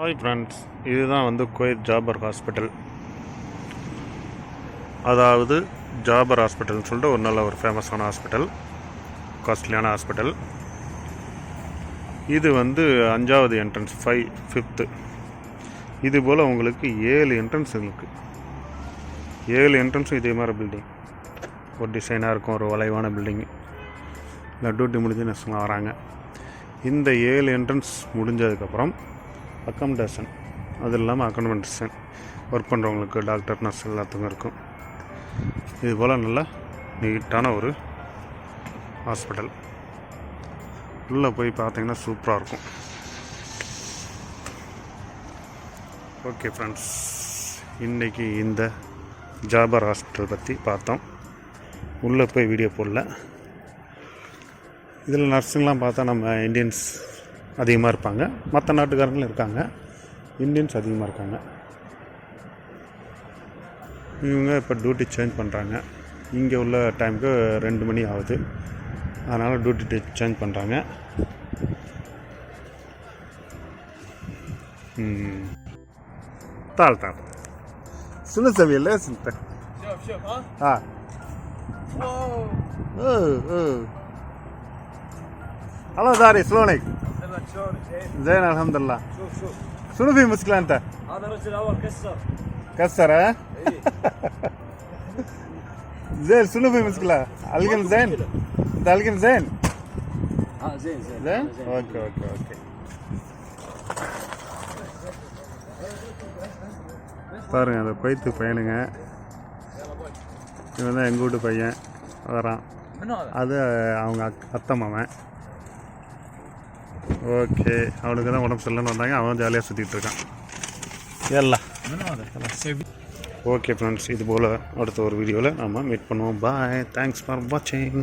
Hi friends இதுதான் வந்து கோயத் Jafar hospital. அதாவது ஜாபர் ஹாஸ்பிட்டல்னு சொல்லிட்டு ஒரு நல்ல ஒரு ஃபேமஸான ஹாஸ்பிட்டல் காஸ்ட்லியான ஹாஸ்பிட்டல் இது வந்து அஞ்சாவது என்ட்ரன்ஸ் ஃபைவ் ஃபிஃப்த்து இது போல் உங்களுக்கு ஏழு என்ட்ரன்ஸ் இருக்குது ஏழு என்ட்ரன்ஸும் இதே மாதிரி பில்டிங் ஒரு டிசைனாக இருக்கும் ஒரு வளைவான பில்டிங் இல்லை டியூட்டி முடிஞ்சு நெஸ்லாம் வராங்க. இந்த ஏழு என்ட்ரன்ஸ் முடிஞ்சதுக்கப்புறம் அக்கமடேஷன் அது இல்லாமல் அக்கமடேஷன் ஒர்க் பண்ணுறவங்களுக்கு டாக்டர் நர்ஸ் எல்லாத்துக்கும் இருக்கும். இது போல் நல்லா நீட்டான ஒரு ஹாஸ்பிட்டல் உள்ளே போய் பார்த்தீங்கன்னா சூப்பராக இருக்கும். ஓகே ஃப்ரெண்ட்ஸ் இன்றைக்கி இந்த ஜாபர் ஹாஸ்பிட்டல் பற்றி பார்த்தோம். உள்ளே போய் வீடியோ போடல. இதில் நர்ஸுங்கெலாம் பார்த்தா நம்ம இந்தியன்ஸ் அதிகமாக இருப்பாங்க. மற்ற நாட்டுக்காரங்களும் இருக்காங்க. இந்தியன்ஸ் அதிகமாக இருக்காங்க. இவங்க இப்போ டியூட்டி சேஞ்ச் பண்ணுறாங்க இங்கே உள்ள டைமுக்கு ரெண்டு மணி ஆகுது. அதனால் டியூட்டி சேஞ்ச் பண்ணுறாங்க தாழ் தாள் சுன சமையல் சுத்த ஆ. Hello sorry ஸ்லோனைக் يلا شلونك زين زين الحمد لله شوف شوف شنو في مشكلة أنت؟ هذا الرجل اول كسر كسر ها؟ اي زين شنو في مشكلة؟ القم زين؟ أنت القم زين؟ اه زين زين زين؟ زين اوكي اوكي اوكي பாருங்க அந்த பைத்து பையனுங்க இவன் தான் எங்கள் வீட்டு பையன் வரான் من هذا؟ அது அவங்க அக் அத்தை மாமன் ஓகே அவனுக்கு தான் உடம்பு சரியில்லைன்னு வந்தாங்க. அவன் ஜாலியாக சுற்றிட்டு இருக்கான். எல்லாம் ஓகே ஃப்ரெண்ட்ஸ் இது போல் அடுத்த ஒரு வீடியோவில் நம்ம மீட் பண்ணுவோம். பாய் தேங்க்ஸ் ஃபார் வாட்சிங்